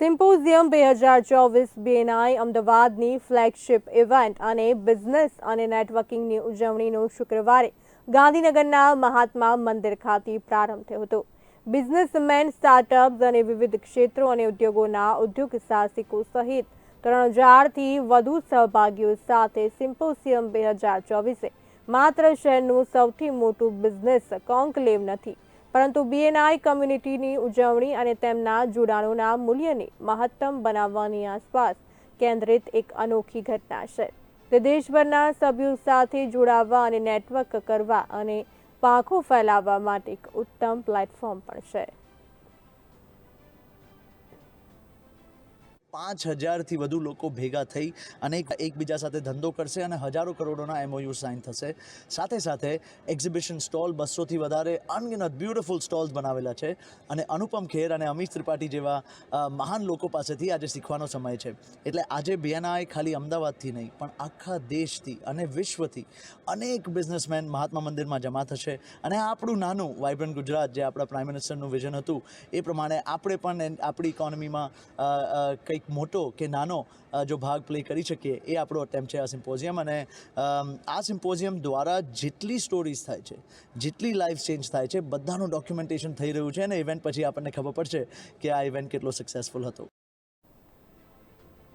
Symposium બે હજાર ચોવીસ બીએનઆઈ અમદાવાદની ફ્લેગશિપ ઇવેન્ટ અને બિઝનેસ અને નેટવર્કિંગની ઉજવણીનો શુક્રવારે ગાંધીનગરના મહાત્મા મંદિર ખાતે પ્રારંભ થયો હતો. બિઝનેસમેન સ્ટાર્ટઅપ્સ અને વિવિધ ક્ષેત્રો અને ઉદ્યોગોના ઉદ્યોગ સાહસિકો સહિત ત્રણ હજારથી વધુ સહભાગીઓ સાથે સિમ્પોસિયમ બે હજાર ચોવીસે માત્ર શહેરનું સૌથી મોટું બિઝનેસ કોન્કલેવ નથી. પરંતુ બીએનઆઈ કમ્યુનિટીની ઉજવણી અને તેમના જોડાણોના મૂલ્યને મહત્તમ બનાવવાની આસપાસ કેન્દ્રિત એક અનોખી ઘટના છે. તે દેશભરના સભ્યો સાથે જોડાવા અને નેટવર્ક કરવા અને પાંખો ફેલાવવા માટે એક ઉત્તમ પ્લેટફોર્મ પણ છે. પાંચ હજારથી વધુ લોકો ભેગા થઈ અને એકબીજા સાથે ધંધો કરશે અને હજારો કરોડોના એમઓયુ સાઇન થશે. સાથે સાથે એક્ઝિબિશન સ્ટોલ બસોથી વધારે અનગિનત બ્યુટિફુલ સ્ટોલ્સ બનાવેલા છે અને અનુપમ ખેર અને અમિત ત્રિપાઠી જેવા મહાન લોકો પાસેથી આજે શીખવાનો સમય છે. એટલે આજે બિયાનાએ ખાલી અમદાવાદથી નહીં, પણ આખા દેશથી અને વિશ્વથી અનેક બિઝનેસમેન મહાત્મા મંદિરમાં જમા થશે. અને આપણું નાનું વાઇબ્રન્ટ ગુજરાત જે આપણા પ્રાઇમ મિનિસ્ટરનું વિઝન હતું, એ પ્રમાણે આપણે પણ આપણી ઇકોનોમીમાં કંઈક મોટો કે નાનો જો ભાગ પ્લે કરી શકીએ, એ આપણો અટેમ્પ છે આ સિમ્પોઝિયમ અને આ સિમ્પોઝિયમ દ્વારા જેટલી સ્ટોરીઝ થાય છે, જેટલી લાઈફ ચેન્જ થાય છે, બધાનું ડોક્યુમેન્ટેશન થઈ રહ્યું છે અને ઇવેન્ટ પછી આપણને ખબર પડશે કે આ ઇવેન્ટ કેટલો સક્સેસફુલ હતો.